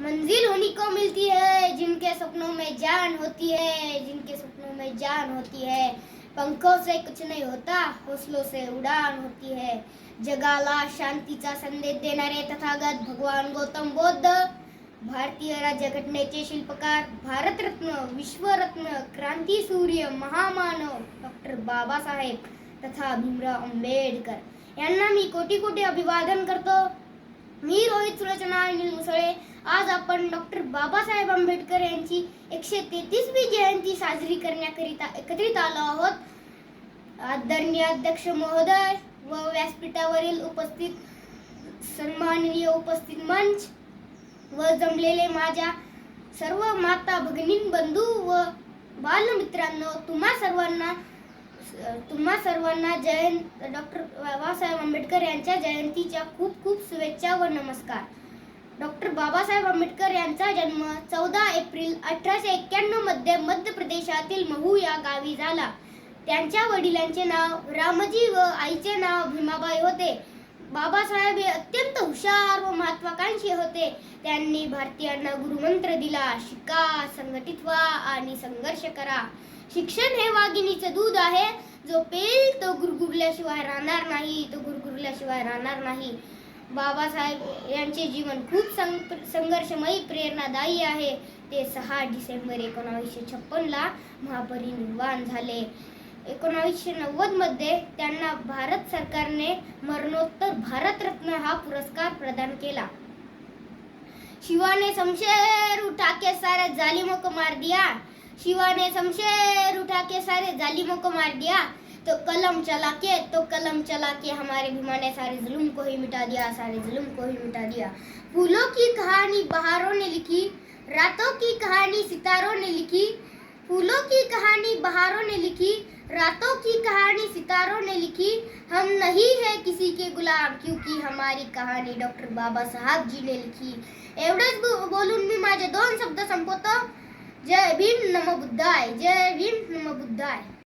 मंजिल उन्हीं को मिलती है, जिनके सपनों में जान होती है, जिनके सपनों में जान होती है। पंखों से कुछ नहीं होता, हौसलों से उड़ान होती है। जगाला शांतीचा संदेश देणारे तथागत, भगवान गौतम बुद्ध, भारतीय राज्यघटनेचे शिल्पकार भारतरत्न विश्वरत्न क्रांतीसूर्य महामानव, डॉक्टर बाबासाहेब तथा भीमराव आंबेडकर। यांना मी कोटी कोटी अभिवादन करतो। मी रोहित सुलोचना अनिल मुसळे. आज आपण डॉक्टर बाबासाहेब आंबेडकर यांची एकशे तेहतीसवी जयंती साजरी करण्याकरिता एकत्रित आलो आहोत. आदरणीय अध्यक्ष महोदय व व्यासपीठावरील उपस्थित सन्माननीय उपस्थित मंच व जमलेले माझ्या सर्व माता भगिनीं बंधू व बालमित्रांनो तुम्हा सर्वांना तुम्हा सर्वांना जयंत डॉक्टर बाबासाहेब आंबेडकर यांच्या जयंतीच्या खूप खूप शुभेच्छा व नमस्कार. डॉक्टर बाबासाहेब आंबेडकर यांचा जन्म चौदा एप्रिल अठराशे एक्क्याण्णवमध्ये मध्य प्रदेशातील महू या गावी झाला. त्यांच्या वडिलांचे नाव रामजी व आईचे नाव भीमाबाई होते. बाबासाहेब हे अत्यंत हुशार व महत्वाकांक्षी होते. त्यांनी भारतीयांना गुरुमंत्र दिला शिका संघटित व्हा आणि संघर्ष करा. शिक्षण हे वाघिणीचे दूध आहे. जो पेल तो गुरगुरल्याशिवाय राहणार नाही तो गुरगुरल्याशिवाय राहणार नाही. बाबासाहेब यांचे जीवन खूप सं- संघर्षमयी प्रेरणादायी आहे. ते सहा डिसेंबर एकोणावीसशे छप्पनला महापरिनिर्वाण झाले. एकोणावीसशे नव्वदमध्ये त्यांना भारत सरकारने मरणोत्तर भारतरत्न हा पुरस्कार प्रदान केला. शिवाने शमशेर उठा के सारे जालिमों को मार दिया. शिवाने शमशेर उठा के सारे जालिमों को मार दिया. तो कलम चला के तो कलम चला के हमारे भीमा ने सारे जुल्म को ही मिटा दिया, सारे जुल्म को ही मिटा दिया। फूलों की कहानी बहारों ने लिखी, रातों की कहानी सितारों ने लिखी, फूलों की कहानी बहारों ने लिखी, रातों की कहानी सितारों ने लिखी। हम नहीं है किसी के गुलाम, क्योंकि हमारी कहानी डॉक्टर बाबा साहब जी ने लिखी। बो- बोलून मी माझे दोन शब्द संपवतो। जय भीम नम बुद्धाय, जय भीम नम बुद्धाय।